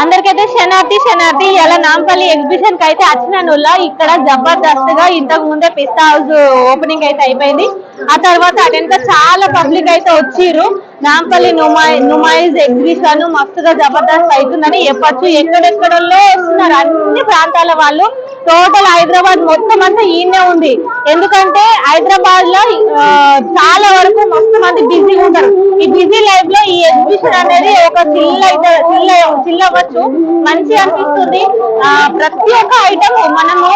అందరికైతే శనార్థి శనార్థి ఇలా నాంపల్లి ఎగ్జిబిషన్కి అయితే వచ్చినానుల్లా ఇక్కడ జబర్దస్త్గా ఇంతకు ముందే పిస్తా హౌస్ ఓపెనింగ్ అయితే అయిపోయింది. ఆ తర్వాత అటెంత చాలా పబ్లిక్ అయితే వచ్చిర్రు. నాంపల్లి నుమాయి నుమాయిజ్ ఎగ్జిబిషన్ మస్తుగా జబర్దస్త్ అవుతుందని చెప్పచ్చు. ఎక్కడెక్కడల్లో వస్తున్నారు? అన్ని ప్రాంతాల వాళ్ళు. టోటల్ హైదరాబాద్ మొత్తం అంతా ఈయనే ఉంది. ఎందుకంటే హైదరాబాద్లో చాలా వరకు మస్తు మంది బిజీగా ఉంటారు. బిజీ లైఫ్లో ఈ ఎగ్జిబిషన్ అనేది ఒక చిల్ అయితే చిల్ చిల్ అవ్వచ్చు. మంచి అనిపిస్తుంది. ప్రతి ఒక్క ఐటమ్ మనము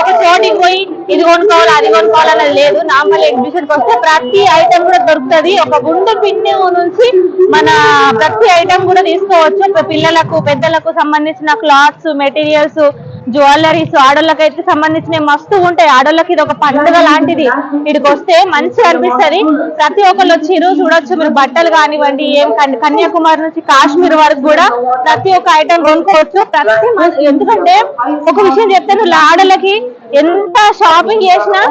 ఒక చోటికి పోయి ఇది కొనుక్కోవాలి అది కొనుక్కోవాలని లేదు. నార్మల్ ఎగ్జిబిషన్కి వస్తే ప్రతి ఐటమ్ కూడా దొరుకుతుంది. ఒక గుండె పిన్ని నుంచి మన ప్రతి ఐటమ్ కూడా తీసుకోవచ్చు. పిల్లలకు పెద్దలకు సంబంధించిన క్లాత్స్ మెటీరియల్స్ జ్యువెలరీస్ ఆడోళ్ళకైతే సంబంధించిన మస్తు ఉంటాయి. ఆడోళ్ళకి ఇది ఒక పండుగ లాంటిది. ఇక్కడికి వస్తే మంచిగా అనిపిస్తది. ప్రతి ఒక్కళ్ళు వచ్చిరు చూడొచ్చు మీరు బట్టలు కానివ్వండి ఏం కన్యాకుమారి నుంచి కాశ్మీర్ వరకు కూడా ప్రతి ఒక్క ఐటమ్ కొనుక్కోవచ్చు. ప్రతి ఎందుకంటే ఒక విషయం చెప్తాను ఆడోళ్ళకి ఎంత షాపింగ్ చేసినా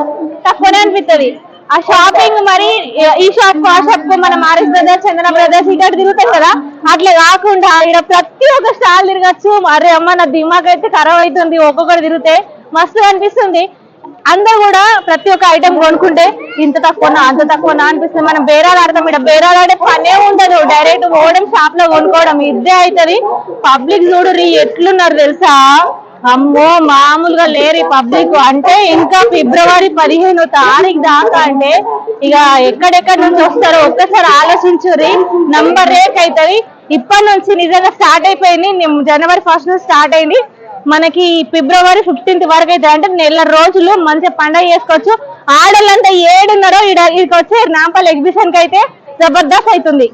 తక్కువనే అనిపిస్తది ఆ షాపింగ్ మరి ఈ షాప్ ఆ షాప్కు మన మారిస్ బ్రదర్స్ చందన బ్రదర్స్ ఇక్కడ తిరుగుతాయి కదా? అట్లా కాకుండా ఇక్కడ ప్రతి ఒక్క స్టాల్ తిరగచ్చు. అరే అమ్మ నా దిమాగ్ అయితే ఖరాబ్ అవుతుంది ఒక్కొక్కటి తిరిగితే మస్తు అనిపిస్తుంది. అందరు కూడా ప్రతి ఒక్క ఐటమ్ కొనుక్కుంటే ఇంత తక్కువనా అంత తక్కువనా అనిపిస్తుంది. మనం బేరాలు ఆడతాం. ఇక్కడ బేరాలు ఆడే పనే ఉండదు. డైరెక్ట్ పోవడం షాప్లో కొనుక్కోవడం ఇదే అవుతుంది పబ్లిక్ చూడు ఎట్లున్నారు తెలుసా? అమ్మో మామూలుగా లేరు పబ్లిక్. అంటే ఇంకా ఫిబ్రవరి పదిహేను తారీఖు దాకా అంటే ఇక ఎక్కడెక్కడి నుంచి వస్తారో ఒక్కసారి ఆలోచించుర్రి. నంబర్ రేక్ అవుతుంది ఇప్పటి నుంచి నిజంగా స్టార్ట్ అయిపోయింది. జనవరి ఫస్ట్ నుంచి స్టార్ట్ అయింది. మనకి ఫిబ్రవరి ఫిఫ్టీన్త్ వరకు అయితే అంటే నెల రోజులు మంచిగా పండగ చేసుకోవచ్చు. ఆడోళ్ళంతా ఏడున్నారో ఇక్కడ వచ్చి నాంపల్ ఎగ్జిబిషన్కి అయితే జబర్దస్త్ అవుతుంది.